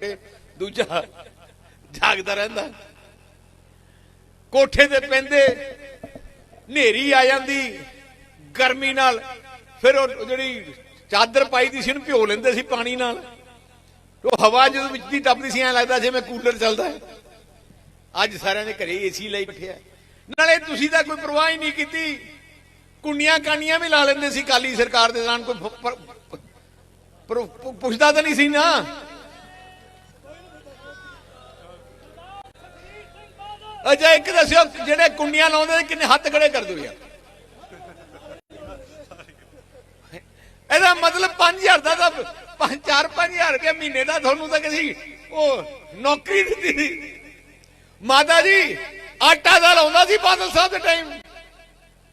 ਕੇ ਦੂਜਾ ਜਾਗਦਾ ਰਹਿੰਦਾ। ਕੋਠੇ ਤੇ ਪੈਂਦੇ ਹਨੇਰੀ ਆ ਜਾਂਦੀ, ਗਰਮੀ ਨਾਲ। ਫਿਰ ਉਹ ਜਿਹੜੀ ਚਾਦਰ ਪਾਈ ਦੀ ਸੀ ਉਹਨੂੰ ਭਿਓ ਲੈਂਦੇ ਸੀ ਪਾਣੀ ਨਾਲ। ਉਹ ਹਵਾ ਜਦੋਂ ਵਿੱਚ ਦੀ ਟੱਪਦੀ ਸੀ, ਐਂ ਲੱਗਦਾ ਜਿਵੇਂ ਕੂਲਰ ਚੱਲਦਾ ਅੱਜ ਸਾਰਿਆਂ ਦੇ ਘਰੇ ਏਸੀ ਲਈ ਬੈਠਿਆ ਨਾਲੇ ਤੁਸੀਂ ਤਾਂ ਕੋਈ ਪਰਵਾਹ ਹੀ ਨਹੀਂ ਕੀਤੀ। ਕੁੰਡੀਆਂ ਕਾਨੀਆਂ ਵੀ ਲਾ ਲੈਂਦੇ ਸੀ ਕਾਲੀ ਸਰਕਾਰ ਦੇ ਦੌਰਾਨ ਕੋਈ ਪੁੱਛਦਾ ਤਾਂ ਨਹੀਂ ਸੀ ਨਾ। ਅਜਾ ਇੱਕ ਦੱਸਿਓ, ਜਿਹੜੇ ਕੁੰਡੀਆਂ ਲਾਉਂਦੇ ਨੇ, ਕਿੰਨੇ ਹੱਥ ਖੜੇ ਕਰ ਦੋ ਯਾਰ ਇਹਦਾ ਮਤਲਬ 5000 ਦਾ ਤਾਂ 4 5000 ਰੁਪਏ ਮਹੀਨੇ ਦਾ ਤੁਹਾਨੂੰ ਤਾਂ ਕਿਸੇ ਉਹ ਨੌਕਰੀ ਦਿੱਤੀ ਮਾਤਾ ਜੀ, ਆਟਾ ਦਾ ਲਾਉਂਦਾ ਸੀ ਬਾਦਲ ਸਾਹਿਬ ਦੇ ਟਾਈਮ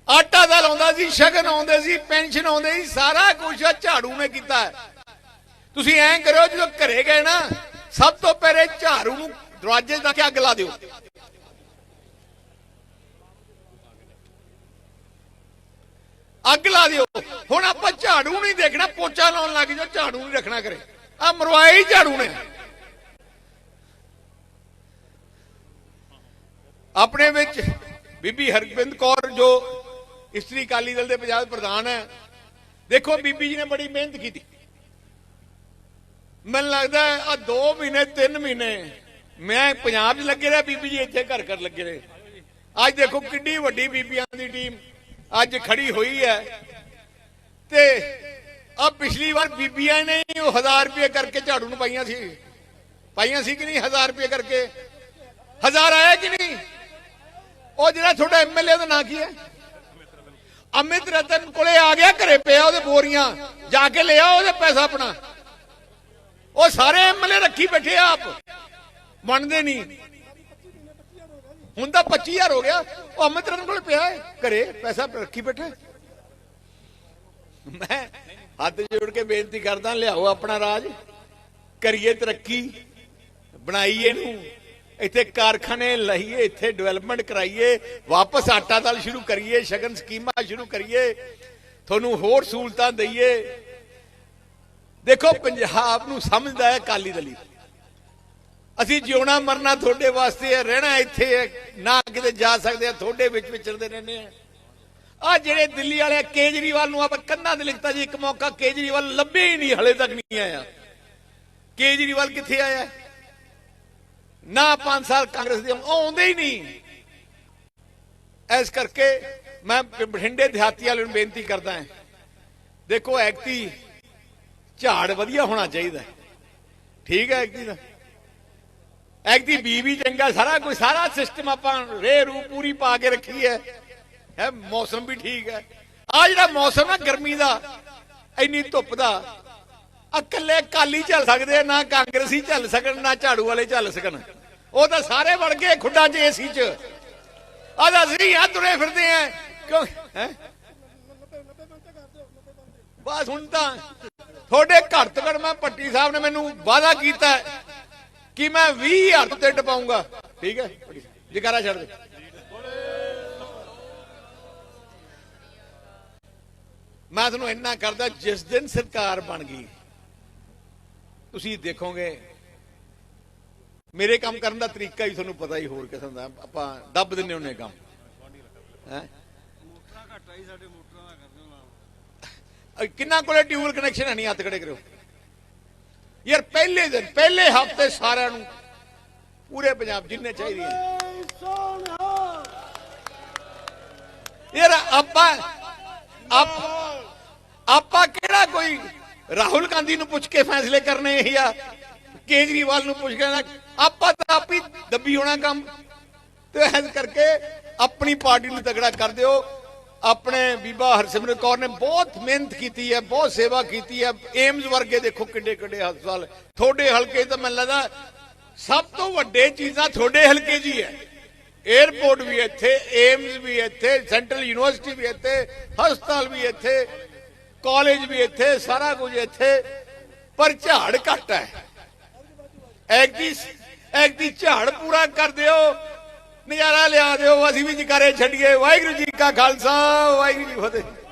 ਆਟਾ ਦਾ ਲਾਉਂਦਾ ਸੀ, ਸ਼ਗਨ ਆਉਂਦੇ ਸੀ, ਪੈਨਸ਼ਨ ਆਉਂਦੇ ਸੀ, ਸਾਰਾ ਕੁਝ ਝਾੜੂ ਨੇ ਕੀਤਾ। ਤੁਸੀਂ ਐਂ ਕਰਿਓ, ਜਦੋਂ ਘਰੇ ਗਏ ਨਾ, ਸਭ ਤੋਂ ਪਹਿਲੇ ਝਾੜੂ ਨੂੰ ਦਰਵਾਜ਼ੇ ਦਾ ਕੇ ਅੱਗ ਲਾ ਦਿਓ। ਅੱਗ ਲਾ ਦਿਓ। ਹੁਣ ਆਪਾਂ ਝਾੜੂ ਨਹੀਂ ਦੇਖਣਾ, ਪੋਚਾ ਲਾਉਣ ਲੱਗ ਜਾਓ, ਝਾੜੂ ਨਹੀਂ ਰੱਖਣਾ ਕਰੇ ਆ ਮਰਵਾਏ ਹੀ ਝਾੜੂ ਨੇ। ਆਪਣੇ ਵਿੱਚ ਬੀਬੀ ਹਰਗੋਬਿੰਦ ਕੌਰ, ਜੋ ਇਸਤਰੀ ਅਕਾਲੀ ਦਲ ਦੇ ਪੰਜਾਬ ਪ੍ਰਧਾਨ ਹੈ, ਦੇਖੋ ਬੀਬੀ ਜੀ ਨੇ ਬੜੀ ਮਿਹਨਤ ਕੀਤੀ। ਮੈਨੂੰ ਲੱਗਦਾ ਆ 2 ਮਹੀਨੇ 3 ਮਹੀਨੇ ਮੈਂ ਪੰਜਾਬ 'ਚ ਲੱਗੇ ਰਿਹਾ, ਬੀਬੀ ਜੀ ਇੱਥੇ ਘਰ ਘਰ ਲੱਗੇ ਰਹੇ। ਅੱਜ ਦੇਖੋ ਕਿੰਨੀ ਵੱਡੀ ਬੀਬੀਆਂ ਦੀ ਟੀਮ ਅੱਜ ਖੜੀ ਹੋਈ ਹੈ। ਤੇ ਆ ਪਿਛਲੀ ਵਾਰ ਬੀਬੀਆਂ ਨੇ ਉਹ 1000 ਰੁਪਏ ਕਰਕੇ ਝਾੜੂ ਨੂੰ ਪਾਈਆਂ ਸੀ। ਪਾਈਆਂ ਸੀ ਕਿ ਨਹੀਂ? 1000 ਰੁਪਏ ਕਰਕੇ। ਹਜ਼ਾਰ ਆਇਆ ਕਿ ਨਹੀਂ? ਉਹ ਜਿਹੜਾ ਤੁਹਾਡਾ ਐਮਐਲਏ ਦਾ ਨਾਂ ਕੀ ਹੈ? ਅਮਿਤ ਰਤਨ ਕੋਲੇ ਆ ਗਿਆ, ਘਰੇ ਪਿਆ ਉਹਦੇ ਬੋਰੀਆਂ। ਜਾ ਕੇ ਲਿਆ ਉਹਦੇ ਪੈਸਾ ਆਪਣਾ। ਉਹ ਸਾਰੇ ਐਮਐਲਏ ਰੱਖੀ ਬੈਠੇ ਆਪ। ਮੰਨਦੇ ਨਹੀਂ। ਹੁਣ ਤਾਂ 25000 ਹੋ ਗਿਆ। ਉਹ ਅਮਿਤ ਰਤਨ ਕੋਲ ਪਿਆ ਹੈ। ਘਰੇ ਪੈਸਾ ਰੱਖੀ ਬੈਠਾ। ਮੈਂ ਹੱਥ ਜੋੜ ਕੇ ਬੇਨਤੀ ਕਰਦਾ, ਲਿਆਓ ਆਪਣਾ ਰਾਜ। ਕਰੀਏ ਤਰੱਕੀ ਬਣਾਈਏ ਨੂੰ ਇੱਥੇ ਕਾਰਖਾਨੇ ਲਈਏ ਇੱਥੇ ਡਿਵੈਲਪਮੈਂਟ ਕਰਾਈਏ, ਵਾਪਸ ਆਟਾ ਦਾਲ ਸ਼ੁਰੂ ਕਰੀਏ, ਸ਼ਗਨ ਸਕੀਮਾਂ ਸ਼ੁਰੂ ਕਰੀਏ, ਤੁਹਾਨੂੰ ਹੋਰ ਸਹੂਲਤਾਂ ਦਈਏ। ਦੇਖੋ, ਪੰਜਾਬ ਨੂੰ ਸਮਝਦਾ ਹੈ ਕਾਲੀ ਦਲੀ ਅਸੀਂ ਜਿਉਣਾ ਮਰਨਾ ਤੁਹਾਡੇ ਵਾਸਤੇ ਹੈ, ਰਹਿਣਾ ਇੱਥੇ ਹੈ, ਨਾ ਕਿਤੇ ਜਾ ਸਕਦੇ ਆ, ਤੁਹਾਡੇ ਵਿੱਚ ਵਿਚਰਦੇ ਰਹਿੰਦੇ ਆ। ਆ ਜਿਹੜੇ ਦਿੱਲੀ ਵਾਲੇ ਕੇਜਰੀਵਾਲ ਨੂੰ ਆਪਾਂ ਕੰਨਾਂ ਤੇ ਲਿਖਤਾ ਜੀ, ਇੱਕ ਮੌਕਾ ਕੇਜਰੀਵਾਲ ਲੱਭੇ ਹੀ ਨਹੀਂ, ਹਲੇ ਤੱਕ ਨਹੀਂ ਆਇਆ। ਕੇਜਰੀਵਾਲ ਕਿੱਥੇ ਆਇਆ? ਨਾ 5 ਸਾਲ ਕਾਂਗਰਸ ਦੇ, ਉਹ ਆਉਂਦੇ ਹੀ ਨਹੀਂ। ਇਸ ਕਰਕੇ ਮੈਂ ਬਠਿੰਡੇ ਦਿਹਾਤੀ ਵਾਲਿਆਂ ਨੂੰ ਬੇਨਤੀ ਕਰਦਾ ਹਾਂ, ਦੇਖੋ ਐਕਤੀ ਝਾੜ ਵਧੀਆ ਹੋਣਾ ਚਾਹੀਦਾ। ਠੀਕ ਹੈ ਐਕਤੀ ਦਾ। ਐਕਤੀ ਬੀ ਵੀ ਚੰਗਾ, ਸਾਰਾ ਕੁਝ ਸਾਰਾ ਸਿਸਟਮ ਆਪਾਂ ਰੇ ਰੂ ਪੂਰੀ ਪਾ ਕੇ ਰੱਖੀ ਹੈ। ਹੈ, ਮੌਸਮ ਵੀ ਠੀਕ ਹੈ। ਆ ਜਿਹੜਾ ਮੌਸਮ ਹੈ ਗਰਮੀ ਦਾ, ਇੰਨੀ ਧੁੱਪ ਦਾ ਇਕੱਲੇ ਕਾਲੀ ਚੱਲ ਸਕਦੇ ਨਾ ਕਾਂਗਰਸੀ ਚੱਲ ਸਕਣ, ਨਾ ਝਾੜੂ ਵਾਲੇ ਚੱਲ ਸਕਣ। ਉਹ ਤਾਂ ਸਾਰੇ ਵੜ ਗਏ ਖੁੱਡਾਂ 'ਚ ਏਸੀ 'ਚ। ਆ ਤਾਂ ਅਸੀਂ ਆ ਤੁਰੇ ਫਿਰਦੇ ਆ। ਕਿਉਂ? ਹੈ? ਬਸ ਹੁਣ ਤਾਂ ਤੁਹਾਡੇ ਘਰ ਤੋਂ ਘਰ ਮੈਂ ਪੱਟੀ ਸਾਹਿਬ ਨੇ ਮੈਨੂੰ ਵਾਅਦਾ ਕੀਤਾ ਕਿ ਮੈਂ 20000 ਤੇ ਟਪਾਉਂਗਾ ਠੀਕ ਹੈ? ਜਕਾਰਾ ਛੱਡ ਦੇ। ਮੈਂ ਤੁਹਾਨੂੰ ਇੰਨਾ ਕਰਦਾ ਜਿਸ ਦਿਨ ਸਰਕਾਰ ਬਣ ਗਈ ਤੁਸੀਂ ਦੇਖੋਗੇ ਮੇਰੇ ਕੰਮ ਕਰਨ ਦਾ ਤਰੀਕਾ ਹੀ ਤੁਹਾਨੂੰ ਪਤਾ ਹੀ ਹੋਰ ਕਿਸਮ ਦਾ। ਆਪਾਂ ਦੱਬ ਦਿੰਨੇ ਹੁੰਨੇ ਕੰਮ। ਹੈ? ਕਿੰਨਾ ਕੋਲੇ ਟਿਊਬਲ ਕਨੈਕਸ਼ਨ ਹੈ ਨਹੀਂ? ਹੱਥ ਖੜੇ ਕਰਿਓ। ਯਾਰ ਪਹਿਲੇ ਦਿਨ, ਪਹਿਲੇ ਹਫ਼ਤੇ ਸਾਰਿਆਂ ਨੂੰ ਪੂਰੇ ਪੰਜਾਬ ਜਿੰਨੇ ਚਾਹੀਦੇ ਯਾਰ ਆਪਾਂ ਆਪਾਂ ਕਿਹੜਾ ਕੋਈ ਰਾਹੁਲ ਗਾਂਧੀ ਨੂੰ ਪੁੱਛ ਕੇ ਫੈਸਲੇ ਕਰਨੇ ਜਾਂ ਕੇਜਰੀਵਾਲ ਨੂੰ ਪੁੱਛ ਕੇ ਆਪਾਂ ਤਾਂ ਆਪ ਹੀ ਦੱਬੀ ਹੋਣਾ ਕੰਮ। ਤੇ ਇਸ ਕਰਕੇ ਆਪਣੀ ਪਾਰਟੀ ਨੂੰ ਤਗੜਾ ਕਰ ਦਿਓ। ਆਪਣੇ ਬੀਬਾ ਹਰਸਿਮਰਤ ਕੌਰ ਨੇ ਬਹੁਤ ਮਿਹਨਤ ਕੀਤੀ ਹੈ, ਬਹੁਤ ਸੇਵਾ ਕੀਤੀ ਹੈ। ਏਮਜ਼ ਵਰਗੇ ਦੇਖੋ ਕਿੱਡੇ ਕਿੱਡੇ ਹਸਪਤਾਲ। ਤੁਹਾਡੇ ਹਲਕੇ ਤਾਂ ਮੈਨੂੰ ਲੱਗਦਾ ਸਭ ਤੋਂ ਵੱਡੇ ਚੀਜ਼ਾਂ ਤੁਹਾਡੇ ਹਲਕੇ 'ਚ ਹੈ। 에어ਪੋਰਟ ਵੀ ਇੱਥੇ, ਏਮਜ਼ ਵੀ ਇੱਥੇ ਸੈਂਟਰਲ ਯੂਨੀਵਰਸਿਟੀ ਵੀ ਇੱਥੇ, ਹਸਪਤਾਲ ਵੀ ਇੱਥੇ ਕਾਲਜ ਵੀ ਇੱਥੇ, ਸਾਰਾ ਕੁਝ ਇੱਥੇ। ਪਰ ਝਾੜ ਘੱਟ ਹੈ। ਐਕਦੀ ਐਕਦੀ ਝਾੜ ਪੂਰਾ ਕਰ ਦਿਓ। ਨਜ਼ਾਰਾ ਲਿਆ ਦਿਓ ਅਸੀਂ ਵੀ ਜਕਾਰੇ ਛੱਡੀਏ। ਵਾਹਿਗੁਰੂ ਜੀ ਕਾ ਖਾਲਸਾ ਵਾਹਿਗੁਰੂ ਜੀ ਫਤਿਹ।